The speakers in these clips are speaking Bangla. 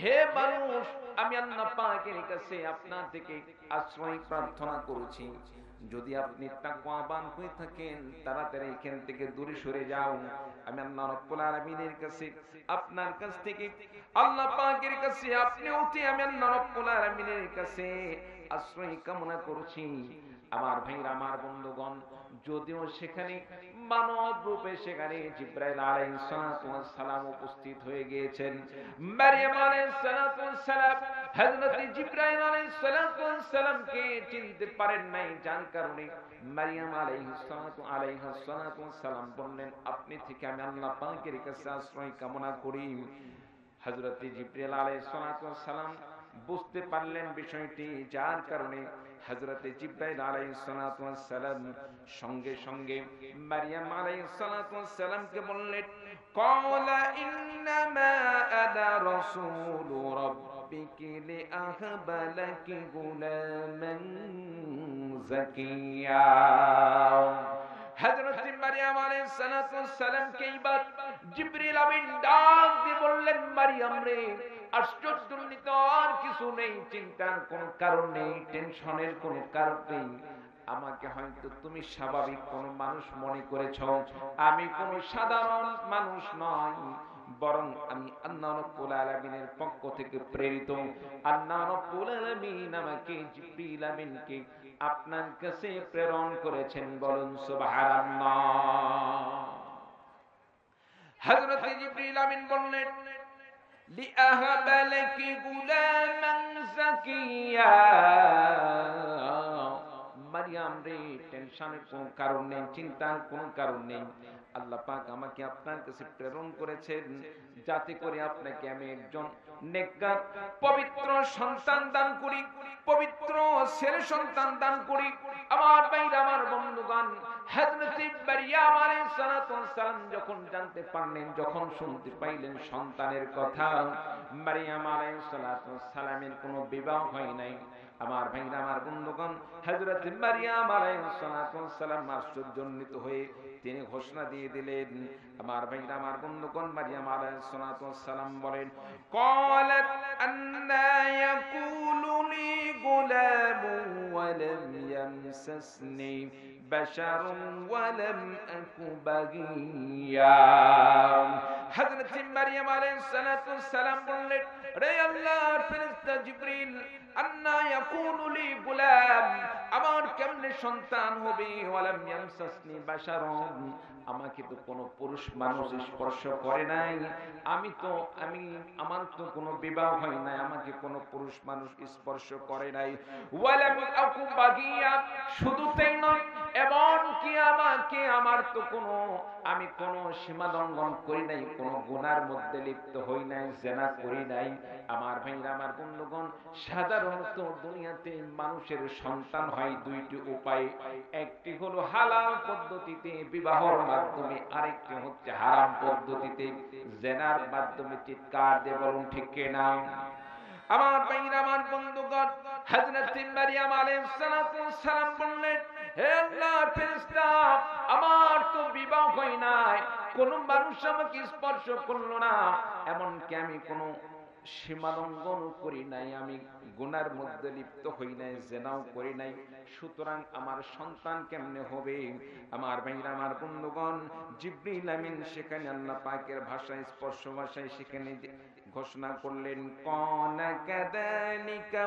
হে মানুষ, আমি আল্লাহ পাকের কাছে আপনার থেকে আশ্রয় প্রার্থনা করেছি। যদি আপনি তাকওয়াবান হয়ে থাকেন, তাড়াতাড়ি এখান থেকে দূরে সরে যাও। আমি আল্লাহ রাব্বুল আলামিনের কাছে আপনার কাছ থেকে, আল্লাহ পাকের কাছে আপনি অতি আমি আল্লাহ রাব্বুল আলামিনের কাছে আশ্রয় কামনা করছি। আমার ভাইরা আমার বন্ধুগণ, যদিও সেখানে মানব রূপে সেখানে জিব্রাইল আলাইহিস উপস্থিত হয়ে গিয়েছেন। মারিয়াম আলাইহিস হযরত জিব্রাইল আলাইহিস সালামকে চিনতে পারেন নাই যার কারণে মারিয়াম আলাইহিস বললেন, আপনি থেকে আমি আল্লাহ পাকের কাছে আশ্রয় কামনা করি। হযরত জিব্রাইল আলাইহিস বুঝতে পারলেন বিষয়টি, যার কারণে হযরতে জিব্রাইল আলাইহিস সালাতু ওয়াস সালাম সঙ্গে সঙ্গে মারিয়াম আলাইহিস সালাতু ওয়াস সালামকে বললেন ক্বালা ইন্নামা আনা রাসূলু রাব্বিকি লিআহবা লাকি গুলামান যাকিয়া। হযরত মারিয়াম আলাইহিস সালাতু ওয়াস সালামকে এইবার জিবরিল আমিন ডাক দিয়ে বললেন, মারিয়াম রে আশ্চর্যান্বিত আর কিছু নেই, চিন্তার কোনো কারণ নেই, টেনশনের কোনো কারণ নেই। আমাকে হয়তো তুমি স্বাভাবিক কোনো মানুষ মনে করেছ। আমি কোনো সাধারণ মানুষ নয়, বরং আমি আল্লাহ পক্ষ থেকে প্রেরিত। আপনার কাছে প্রেরণ করেছেন, বলুন সুবহানাল্লাহ। বললেন لأهب لك غلاما زكيا মারিয়াম রে টেনশনের কোনো কারণ নেই চিন্তার কোনো কারণ নেই আল্লাহ পাক আমাকে আপনার কাছে প্রেরণ করেছেন যাতে করে আপনাকে আমি একজন নেককার পবিত্র সন্তান দান করি পবিত্র ছেলে সন্তান দান করি আমার ভাইরা আমার বন্ধুগণ হযরত মারিয়াম আলাইহিস সালাতু ওয়াস সালাম যখন জানতে পারলেন যখন শুনতে পাইলেন সন্তানের কথা মারিয়াম আলাইহিস সালাতু ওয়াস সালামের কোনো বিবাহ হয় নাই আমার ভাইরা আমার বন্ধুগণ হযরত মারিয়াম আলাইহিস সালাতু ওয়াস সালাম আশ্চর্যান্বিত হয়ে তিনি ঘোষণা দিয়ে দিলেন আমার ভাইরা আমার বন্ধুগণ মারিয়াম আলাইহিস সালাতু ওয়াস সালাম বলেন قالت أنا يكون لي غلام ولم يمسسني بشر ولم أك بغيا. حضرت مريم عليه الصلاة والسلام قلت ري الله فرست جبريل আমাকে তো কোনো পুরুষ মানুষ স্পর্শ করে নাই। আমি তো, আমি, আমার তো কোনো বিবাহ হয় নাই। আমাকে কোনো পুরুষ মানুষ স্পর্শ করে নাই। শুধু তাই নয় এমন কি আমাকে, আমার তো কোনো, আমি কোনো সীমা লঙ্ঘন করি নাই, কোনো গুনার মধ্যে লিপ্ত হই নাই, জেনা করি নাই। আমার ভাইরা, আমার বন্ধুগণ দুনিয়াতে মানুষের সন্তান হয় দুইটি উপায়। একটি হলো হালাল পদ্ধতিতে বিবাহর মাধ্যমে, আরেকটি হচ্ছে হারাম পদ্ধতিতে। জেনার মাধ্যমে চিৎকার বলুন, ঠিক কিনা? আমার ভাইরা, আমার বন্ধুগণ মারিয়াম আলাইহিস সালাতু সালাম বললেন, হে আল্লাহর ফেরেশতা, আমার তো বিবাহ নাই। কোন মানুষ আমাকে স্পর্শ করল না। এমন কি আমি কোনো সীমা লঙ্ঘন করি নাই, আমি গুনার মধ্যে লিপ্ত হই নাই, জেনাও করি নাই। সুতরাং আমার সন্তান কেমনে হবে? আমার ভাইরা, আমার বন্ধুগণ, জিব্রিল আমিন সেখানে আল্লাহ পাকের ভাষায়, স্পর্শ ভাষায় সেখানে ঘোষণা করলেন, কন কাদালিকা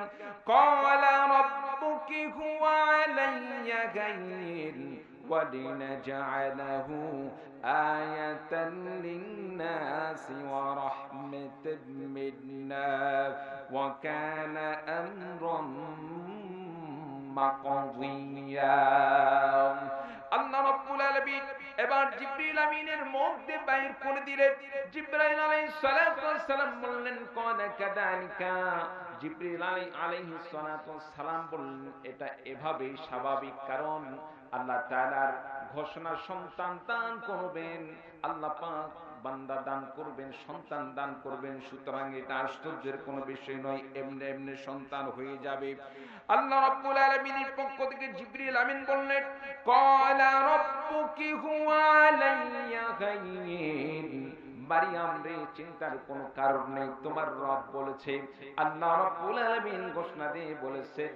ক্বালা রাব্বুকি হুয়া আলাইয়া ولنجعله آية للناس ورحمة منا وكان أمرا مقضيا আল্লাহ রাব্বুল আলামিন এবার জিবরিল আমিনের মধ্যে বাইর করে দিলেন জিবরাইল আলাইহিস সালাতু ওয়াস সালাম বললেন কানা কাদালিকা জিবরিল আলাইহিস সালাতু ওয়াস সালাম বললেন এটা এভাবেই স্বাভাবিক কারণ আল্লাহ তাআলার ঘোষণা সন্তান দান করবেন, আল্লাহ পাক বান্দা দান করবেন, সন্তান দান করবেন, সুতরাং এটা আশ্চর্যের কোনো বিষয় নয়, এমনি এমনি সন্তান হয়ে যাবে। আল্লাহ রাব্বুল আলামিনের পক্ষ থেকে জিবরিল আমিন বললেন ক্বালা রাব্বুকি হুয়া আলাইয়া গায়র মারিয়াম রে, চিন্তার কোনো কারণ নেই, তোমার রব বলেছে, আল্লাহ রাব্বুল আলামিন ঘোষণা দিয়ে বলেছেন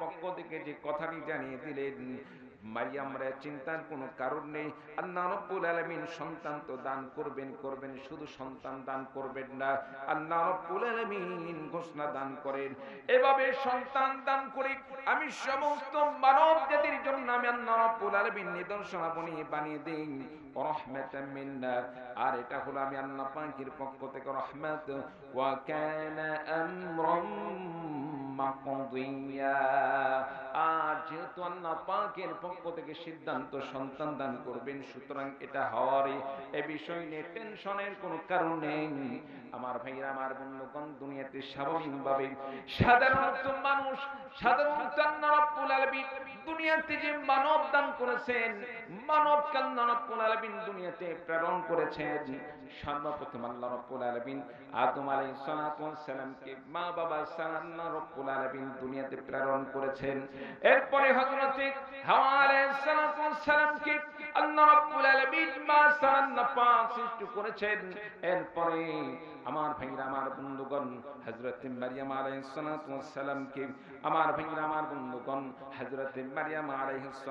পক্ষ থেকে যে কথাটি জানিয়ে দিলেন চিন্তার কারণ নেই। আল্লাহ রব্বুল আলামিন সন্তান তো দান করবেন করবেন, শুধু সন্তান দান করবেন না, আল্লাহ রব্বুল আলামিন ঘোষণা দান করেন। এভাবে সন্তান দান করে আমি সমস্ত মানব জাতির জন্য আমি আল্লাহ রব্বুল আলামিন নিদর্শন বানিয়ে রহমাতাম মিন্না। আর এটা হলো আমি আল্লাহ পাকের পক্ষ থেকে ওয়া মাকদিয়া আর যেহেতু আল্লাহ পাকের পক্ষ থেকে সিদ্ধান্ত সন্তান দান করবেন, সুতরাং এটা হওয়ারই এ বিষয় নিয়ে টেনশনের কোনো কারণ নেই। আমার ভাইরা আমার বন্ধুগণ, দুনিয়াতে স্বাভাবিকভাবে সাধারণত মানুষ, সাধারণত আল্লাহ রাব্বুল দুনিয়াতে যে মানব দান করেছেন, মানব আল্লাহ রাব্বুল আলামিন দুনিয়াতে প্রেরণ করেছেন। সর্বপ্রথম আল্লাহ রাব্বুল আলামিন আদম আলাইহিস সালাতু সালামকে মা বাবা সালাম আল্লাহ দুনিয়াতে প্রেরণ করেছেন। এরপরে সৃষ্টি করেছেন। এরপরে আমার ভাইরা, আমার বন্ধুগণ, হযরত মারিয়াম আলাইহিস সালামকে আমার ভাইরা, আমার বন্ধুগণ, হযরত মারিয়াম আলাইহিস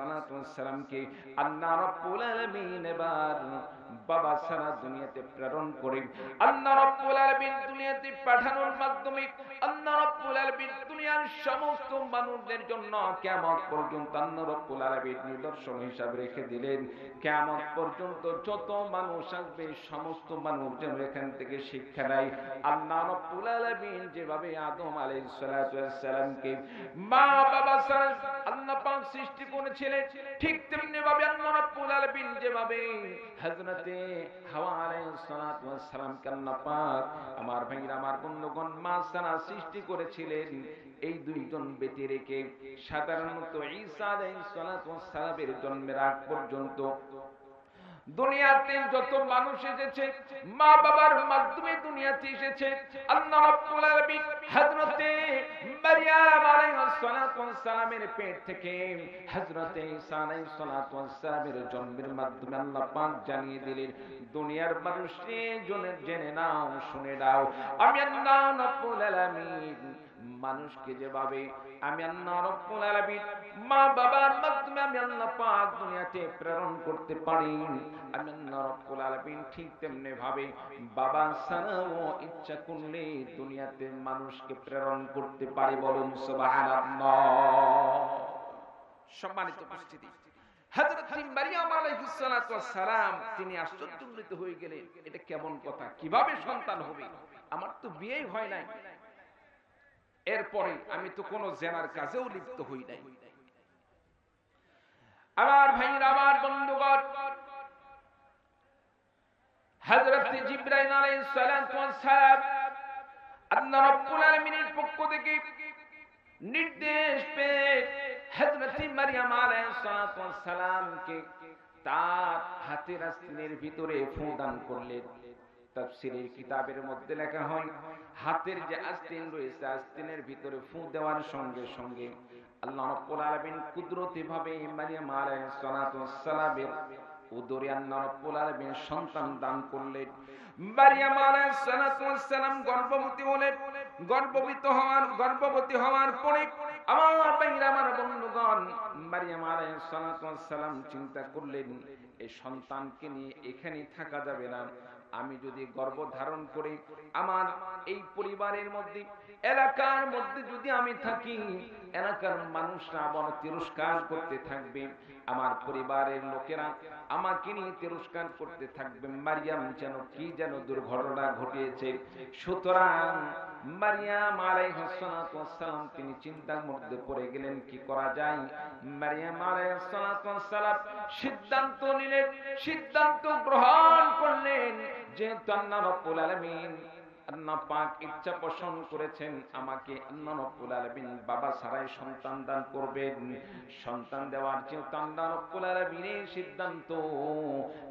আল্লাহ রাব্বুল আলামিন এবার বাবা সারা দুনিয়াতে প্রেরণ করে। আল্লাহ রাব্বুল আলামিন দুনিয়াতে পাঠানোর মাধ্যমে আল্লাহ রাব্বুল আলামিন দুনিয়ার সমস্ত মানুষদের জন্য কিয়ামত পর্যন্ত আল্লাহ রাব্বুল আলামিন নিদর্শন হিসাবে রেখে দিলেন। কিয়ামত পর্যন্ত যত মানুষ আসবে, সমস্ত মানুষ যেন এখান থেকে শিক্ষা নেয়। আল্লাহ রাব্বুল আলামিন যেভাবে আদম আলাইহিস মা, বাবা সারা আল্লাহ পাক সৃষ্টি করেছিলেন, ঠিক তেমনি ভাবে আল্লাহ রাব্বুল আলামিন যেভাবে হযরতে পাক, আমার ভাইরা, আমার বন্ধুগণ মা সৃষ্টি করেছিলেন। এই দুইজন ব্যতি রেখে সাধারণত ঈসা আলাই সালাতু ওয়াস সালামের জন্মের আগ পর্যন্ত দুনিয়াতে যত মানুষ এসেছে, মা বাবার মাধ্যমে দুনিয়াতে এসেছে। আল্লাহ রাব্বুল আলামিন হযরতে মারইয়াম আলাইহিস সালাতু ওয়াস সালামের পেট থেকে হযরতে ঈসা আলাইহিস সালাতু ওয়াস সালামের জন্মের মাধ্যমে আল্লাহ পাক জানিয়ে দিলেন, দুনিয়ার মানুষ জেনে নাও, শুনে নাও। আমি আল্লাহ রাব্বুল আলামিন মানুষকে যেভাবে আমি আল্লাহ রব্বুল আলামিন মা বাবার মাধ্যমে আমি আল্লাহ পাক দুনিয়াতে প্রেরণ করতে পারি। আমি আল্লাহ রব্বুল আলামিন ঠিক তেমনি ভাবে বাবা সারাও ইচ্ছা করলে দুনিয়াতে মানুষকে প্রেরণ করতে পারি বলুন সুবহানাল্লাহ। সম্মানিত উপস্থিতি। হযরত মারিয়াম আলাইহিস সালাতু ওয়াস সালাম, তিনি আশ্চর্যজনিত হয়ে গেলেন, এটা কেমন কথা? কীভাবে সন্তান হবে? আমার তো বিয়েই হয় নাই। এরপরে আমি তো কোনো জেনার কাজেও লিপ্ত হই নাই। আমার ভাইরা আমার বন্ধুগণ, হযরত আলাইহিস আল্লাহ রাব্বুল আলামিনের পক্ষ থেকে নির্দেশ পেয়ে হযরত আলাইহিস তার হাতের আস্তিনের ভিতরে ফু দান করলেন। তাফসীরের কিতাবের মধ্যে লেখা হয়, হাতের যে আস্তিন রয়েছে, আস্তিনের ভিতরে ফু দেওয়ার সঙ্গে সঙ্গে আল্লাহ রাব্বুল আলামিন কুদরতি ভাবে সালাতু উদরে আল্লাহ রাব্বুল আলামিন সন্তান দান করলেন। মারিয়াম আলাইহিস সালাতু সালাম গর্ভবতী হলেন। গর্ভবতী হওয়ার গর্ভবতী হওয়ার পরে আমার আমার বন্ধুগণ মারিয়াম আলাইহিস সালাতু সালাম চিন্তা করলেন এই সন্তানকে নিয়ে এখানেই থাকা যাবে না। আমি যদি গর্ভ ধারণ করি, আমার এই পরিবারের মধ্যে, এলাকার মধ্যে যদি আমি থাকি, এলাকার মানুষরা আমার তিরস্কার করতে থাকবে, আমার পরিবারের লোকেরা আমাকে নিয়ে তিরস্কার করতে থাকবে। মারিয়াম যেন কি যেন দুর্ঘটনা ঘটিয়েছে। সুতরাং মারিয়াম আলাইহিস সালাতু তিনি চিন্তার মধ্যে পড়ে গেলেন, কি করা যায়? মারিয়াম আলাইহিস সালাতু সিদ্ধান্ত নিলেন, সিদ্ধান্ত গ্রহণ করলেন। যেহেতু আল্লাহ রব্বুল পাক ইচ্ছা পোষণ করেছেন আমাকে বাবা সন্তান দান করবেন। সন্তান দেওয়ার সিদ্ধান্ত,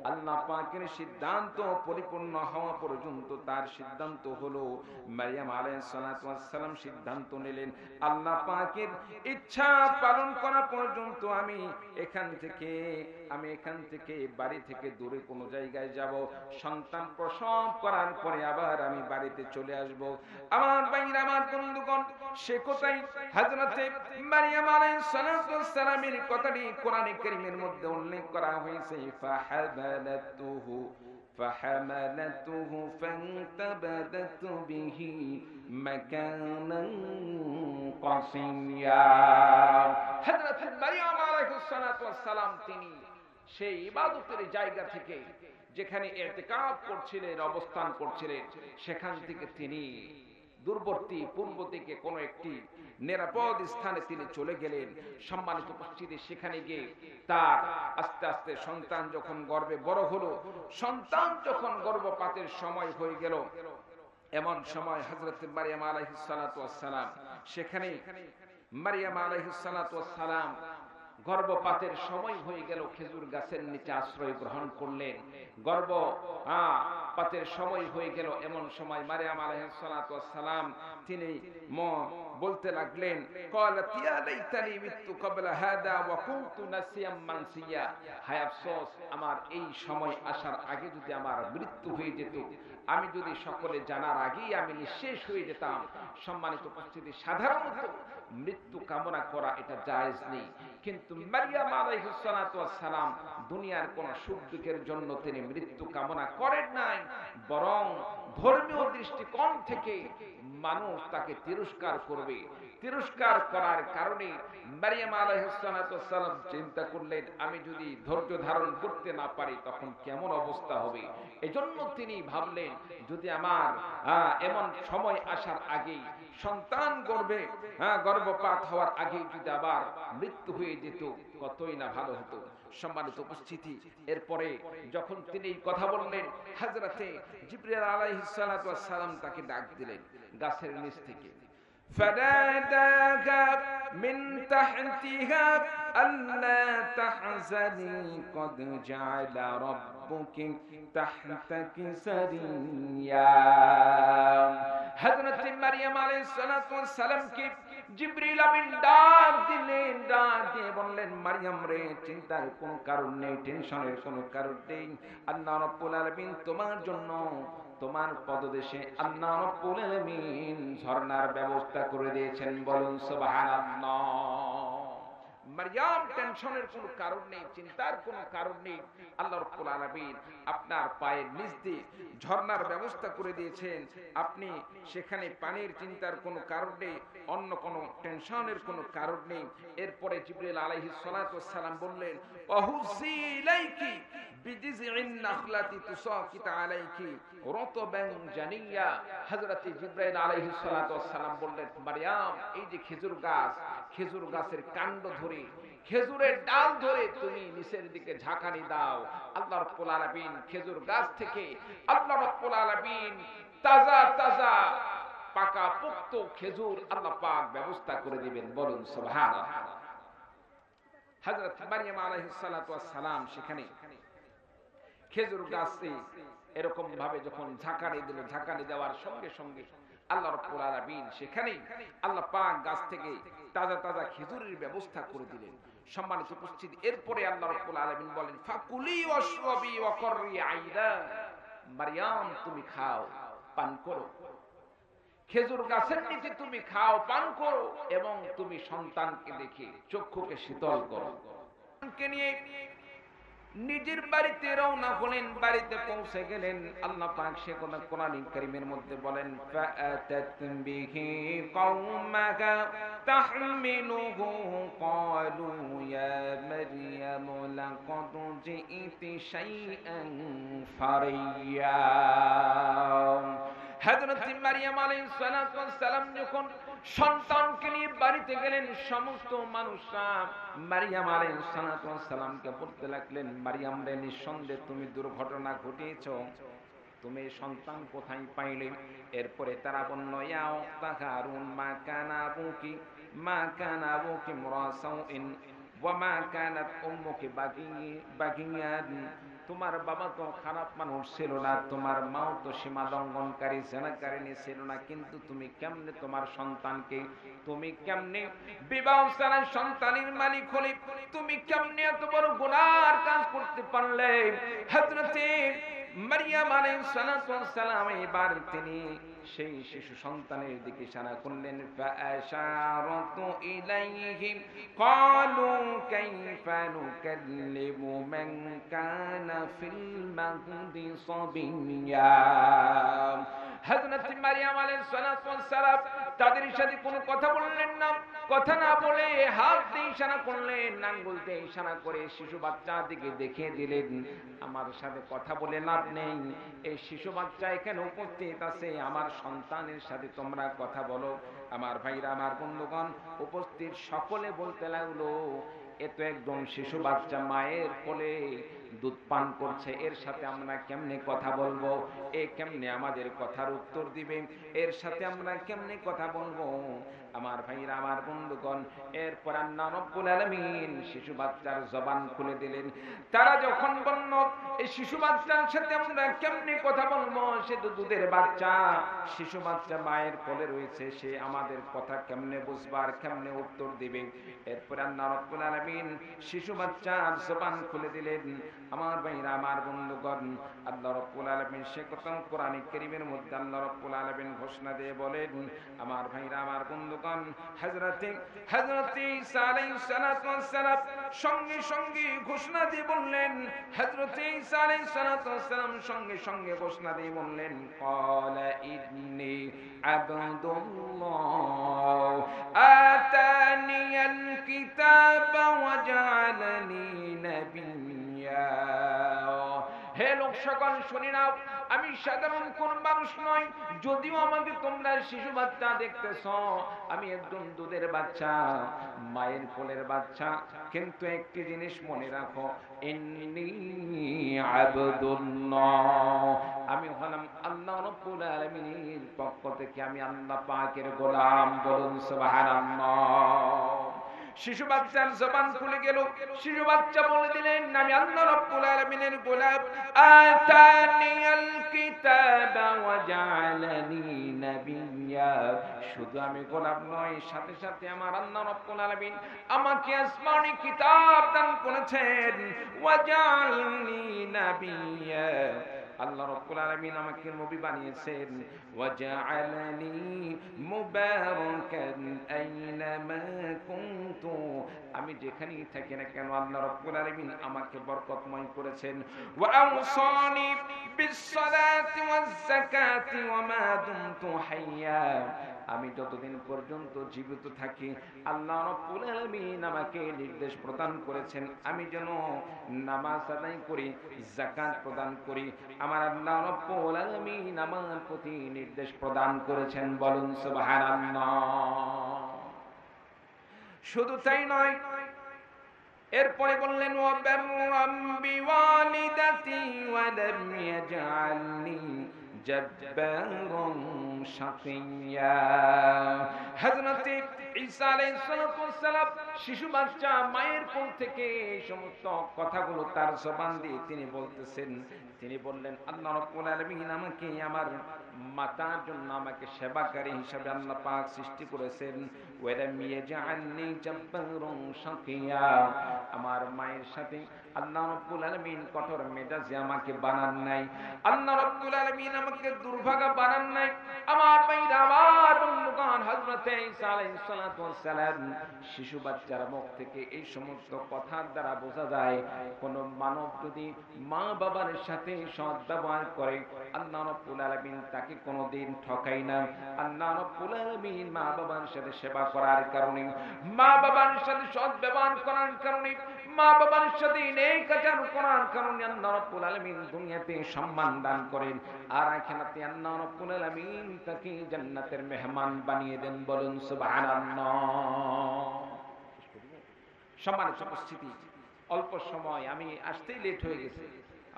আল্লাহ পাকের সিদ্ধান্ত পরিপূর্ণ হওয়া পর্যন্ত তার সিদ্ধান্ত হলো, মারিয়াম আলাইহিস সালাতু ওয়াস সালাম সিদ্ধান্ত নিলেন, আল্লাহ পাকের ইচ্ছা পালন করা পর্যন্ত আমি এখান থেকে, আমি এখান থেকে বাড়ি থেকে দূরে কোনো জায়গায় যাব। সন্তান প্রসব করার পরে আবার আমি বাড়িতে চলে আসব আমার বাইরে আমার বন্ধুগণ সে কোথায় হযরতে মারিয়াম আলাইহিস সালাতু ওয়াস সালামের কথাটি কোরআনে কারীমের মধ্যে উল্লেখ করা হয়েছে ফাহাবালাতুহু فحملته فانتبذت به مكانا قصيا হযরত মারিয়াম আলাইহিস সালাতু ওয়াস সালাম তিনি সেই ইবাদতের জায়গা থেকে যেখানে এতেকাব করছিলেন, অবস্থান করছিলেন, সেখান থেকে তিনি দূরবর্তী পূর্ব দিকে কোনো একটি নিরাপদ স্থানে তিনি চলে গেলেন। সম্মানিত উপস্থিতি, সেখানে গিয়ে তার আস্তে আস্তে সন্তান যখন গর্বে বড় হলো, সন্তান যখন গর্ভপাতের সময় হয়ে গেল, এমন সময় হজরত মারিয়াম আলাইহিস সালাম, সেখানে মারিয়াম আলাইহিস সালাম গর্ভপাতের সময় হয়ে গেল খেজুর গাছের নিচে আশ্রয় গ্রহণ করলেন। গর্ব পাতের সময় হয়ে গেল এমন সময় মারে আমার সালাম তিনি বলতে লাগলেন আমার এই সময় আসার আগে যদি আমার মৃত্যু হয়ে যেত আমি যদি সকলে জানার আগেই আমি নিঃশেষ হয়ে যেতাম, সম্মানিত উপস্থিতি, সাধারণত মৃত্যু কামনা করা এটা জায়েজ নেই। কিন্তু মারিয়াম সালাম দুনিয়ার কোন সুখ দুঃখের জন্য তিনি মৃত্যু কামনা করেন নাই, বরং ধর্মীয় দৃষ্টিকোণ থেকে মানুষ তাকে তিরস্কার করবে। তিরস্কার করার কারণে মারিয়াম সালাম চিন্তা করলেন, আমি যদি ধৈর্য ধারণ করতে না পারি, তখন কেমন অবস্থা হবে? এজন্য তিনি ভাবলেন, যদি আমার এমন সময় আসার আগেই সন্তান হ্যাঁ গর্ভপাত হওয়ার আগেই যদি আবার মৃত্যু হয়ে যেত, কতই না ভালো হতো। সম্মানিত উপস্থিতি, এরপরে যখন তিনি কথা বললেন, হাজরাতে জিবরিল আলাইহিস সালাম তাকে ডাক দিলেন, গাছের নিচ থেকে। فناداها من تحتها ألا تحزني قد جعل ربك تحتك سريا. حضرت مريم عليه الصلاة والسلام كيف জিবরিল আমিন ডাক দিলেন, ডাক দিয়ে বললেন, মারিয়াম রে, চিন্তার কোনো কারণ নেই, টেনশনের কোনো কারণ নেই। আল্লাহ রব্বুল আলামিন তোমার জন্য তোমার পদদেশে আল্লাহ রব্বুল আলামিন ঝর্ণার ব্যবস্থা করে দিয়েছেন। বলুন সুবহানাল্লাহ। মারিয়াম, টেনশনের কোনো কারণ নেই, চিন্তার কোনো কারণ নেই। আল্লাহ রব্বুল আলামিন আপনার পায়ের নিচ দিয়ে ঝর্ণার ব্যবস্থা করে দিয়েছেন। আপনি সেখানে পানির চিন্তার কোনো কারণ নেই, অন্য কোনো টেনশনের কোনো কারণ নেই। এরপরে জিবরিল আলাইহিস সালাতু ওয়াস সালাম বললেন ইলাইকি খেজুর ঝাঁকানি দাও। আল্লাহ খেজুর গাছ থেকে আল্লাহ তাজা তাজা, পাকা, পোক্ত খেজুর আল্লাহ পাক ব্যবস্থা করে দিবেন। বলুন, সুবহানাল্লাহ। হযরত মারিয়াম আলাইহিস সালাতু ওয়াস সালাম সেখানে খেজুর গাছে এরকম ভাবে যখন ঝাঁকানি দিল, ঝাঁকানি দেওয়ার সঙ্গে সঙ্গে আল্লাহ রাব্বুল আলামিন আল্লাহ পাক গাছ থেকে তাজা তাজা খেজুরের ব্যবস্থা করে দিলেন। সম্মানিত উপস্থিতি, এরপরে আল্লাহ রাব্বুল আলামিন বলেন, ফাকুলি ওয়াশরাবি ওয়া কররি মারিয়াম, তুমি খাও, পান করো। খেজুর গাছের নিচে তুমি খাও, পান করো এবং তুমি সন্তানকে দেখে চক্ষুকে শীতল করো। নিয়ে নিজের বাড়িতে রওনা হলেন, বাড়িতে পৌঁছে গেলেন। আল্লাহ পাক সে কথা কোরআন কারীমের মধ্যে বলেন ফাআতাত বিহি তাহমিলুহু ক্বালু ইয়া মারইয়াম লাকাদ জিইতি শাইআন ফারিয়া। মারিয়াম যখন সন্তানকে নিয়ে বাড়িতে গেলেন, সমস্ত মারিয়াম লাগলেন, মারিয়াম রে, নিঃসন্দেহে তুমি দুর্ঘটনা ঘটিয়েছো। তুমি সন্তান কোথায় পাইলে? এরপরে তারা বলল, ইয়া হারুন, মা কানা আবুকি, মা ওয়া মা কানাত উম্মুকি তোমার বাবা তো খারাপ মানুষ ছিল না, তোমার মাও তো সীমা লঙ্ঘনকারী জেনাকারিনী ছিল না, কিন্তু তুমি কেমনে তোমার সন্তানকে, তুমি কেমনে বিবাহ ছাড়া সন্তানের মালিক হলে, তুমি কেমনে এত বড় গুনার কাজ করতে পারলে? মারিয়া মারিয়াম আলাইহিস সালাম এবার তিনি সেই শিশু সন্তানের দিকে ইশারা করলেন হযরত আলাইহিস সালাতু ওয়াস সালাম তাদের সাথে কোনো কথা বললেন না। কথা না বলে হাত দিয়ে ইশারা করলেন, আঙ্গুল দিয়ে ইশারা করে শিশু বাচ্চার দিকে দেখিয়ে দিলেন, আমার সাথে কথা বলে লাভ নেই। এই শিশু বাচ্চা এখানে উপস্থিত আছে, আমার সন্তানের সাথে তোমরা কথা বলো। আমার ভাইরা, আমার বন্ধুগণ, উপস্থিত সকলে বলতে লাগল, এ তো একদম শিশু বাচ্চা মায়ের কোলে দুধ পান করছে, এর সাথে আমরা কেমনে কথা বলব? এ কেমনে আমাদের কথার উত্তর দিবে? এর সাথে আমরা কেমনে কথা বলব? আমার ভাইরা, আমার বন্ধুগণ, এরপর আল্লাহ রব্বুল আলামিন শিশু বাচ্চার জবান খুলে দিলেন। তারা যখন বলল, এই শিশু বাচ্চার সাথে আমরা কেমনে কথা বলব? সে তো দুধের বাচ্চা। শিশু বাচ্চা মায়ের কোলে রয়েছে, সে আমাদের কথা কেমনে বুঝবার কেমনে উত্তর দিবে? এরপর আল্লাহ রব্বুল আলামিন শিশু বাচ্চার জবান খুলে দিলেন। আমার ভাইরা, আমার বন্ধুগণ, আল্লাহ রব্বুল আলামিন সে কথা কোরআনে কারীমের মধ্যে আল্লাহ রব্বুল আলামিন ঘোষণা দিয়ে বলেন, আমার ভাইরা, আমার বন্ধুগণ হযরতে হযরতে ঈসা আলাইহিস সালাম সঙ্গে সঙ্গে ঘোষণা দিয়ে বললেন, হযরতে ঈসা আলাইহিস সালাম সঙ্গে সঙ্গে ঘোষণা দিয়ে বললেন, ক্বালা আবদুল্লাহ, আতানিয়াল কিতাবা ওয়া জাআলানি হে লোক সকল শুনি নাও, আমি সাধারণ কোন মানুষ নই, যদিও আমাকে তোমরা শিশু বাচ্চা দেখতেছ, আমি একজন দুধের বাচ্চা, মায়ের কোলের বাচ্চা, কিন্তু একটি জিনিস মনে রাখো আমি হলাম আল্লাহ রাব্বুল আলামিনের পক্ষ থেকে আমি আল্লাহ পাকের গোলাম বলুন সুবহানাল্লাহ। শিশু বাচ্চার জবান খুলে গেল। শিশু বাচ্চা বলে দিলেন, আমি আল্লাহ রাব্বুল আলামিনের গোলাপ। আতানিয়াল কিতাবা ওয়া জাআলানি নাবিয়্যা শুধু আমি গোলাপ নয় সাথে সাথে আমার আল্লাহ রাব্বুল আলামিন আমাকে আসমানি কিতাব দান করেছেন। ওয়া জাআলানি নাবিয়্যা আল্লাহ রাব্বুল আলামিন আমাকে নবী বানিয়েছেন। মুবারাকান আইনামা কুনতু। আমি যেখানেই থাকি না কেন আল্লাহ রাব্বুল আলামিন আমাকে বরকতময় করেছেন। ওয়া আওসানি বিসসালাতি ওয়াজ ওয়া মা দুমতু হাইয়া। আমি যতদিন পর্যন্ত জীবিত থাকি, আল্লাহ রাব্বুল আলামিন আমাকে নির্দেশ প্রদান করেছেন, আমি যেন নামাজ আদায় করি, যাকাত প্রদান করি। আমার আল্লাহ রাব্বুল আলামিন আমার প্রতি নির্দেশ প্রদান করেছেন, বলুন সুবহানাল্লাহ। শুধু তাই নয়, এরপরে বললেন ও বাররাম বিওয়ালিদাতি ওয়া লাম ইয়াজআলনি শিশু বাচ্চা মায়ের কোল থেকে এই সমস্ত কথাগুলো তার জবান দিয়ে তিনি বলতেছেন। তিনি বললেন, আল্লাহ আমাকে, আমার মাতার জন্য আমাকে সেবাকারী হিসাবে আল্লাহ পাক সৃষ্টি করেছেন। আমার মায়ের সাথে কঠোর মেজাজে আমাকে বানান নাই। আল্লাহ রাব্বুল আমাকে দুর্ভাগা বানান নাই। শিশু বাচ্চার মুখ থেকে এই সমস্ত কথার দ্বারা বোঝা যায়, কোন মানব যদি মা বাবার সাথে সৎ ব্যবহার করে, আল্লাহ রাব্বুল আলামিন তাকে কোনোদিন ঠকাই না। আল্লাহ রাব্বুল আলামিন মা বাবার সাথে সেবা করার কারণে, মা বাবার সাথে সৎ ব্যবহার করার কারণে, মা বাবার সাথে নেক আচরণ করার কারণে আল্লাহ রাব্বুল আলামিন দুনিয়াতে সম্মান দান করেন। আর আখিরাতে আল্লাহ রাব্বুল আলামিন তাকে জান্নাতের মেহমান বানিয়ে দেন বলুন সমান উপস্থিতি, অল্প সময়, আমি আসতেই লেট হয়ে গেছে।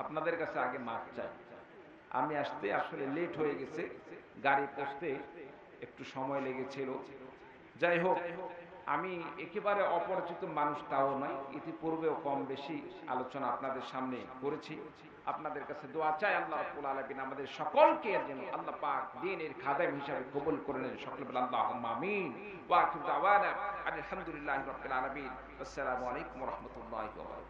আপনাদের কাছে আগে মাপ চাই। আমি আসতে আসলে লেট হয়ে গেছে, গাড়ি পৌঁছতে একটু সময় লেগেছিল। যাই হোক আমি একেবারে অপরিচিত মানুষ তাও নয়, ইতিপূর্বেও কম বেশি আলোচনা আপনাদের সামনে করেছি। আপনাদের কাছে দোয়া চাই আল্লাহ রাব্বুল আলামিন আমাদের সকলকে যেন আল্লাহ পাক দ্বীনের খাদেম হিসাবে কবুল করে নেন। সকলে বলে আল্লাহুম্মা আমিন। ওয়া আখিরু দাওয়ানা আলহামদুলিল্লাহি রাব্বিল আলামিন। আসসালামু আলাইকুম রাহমাতুল্লাহি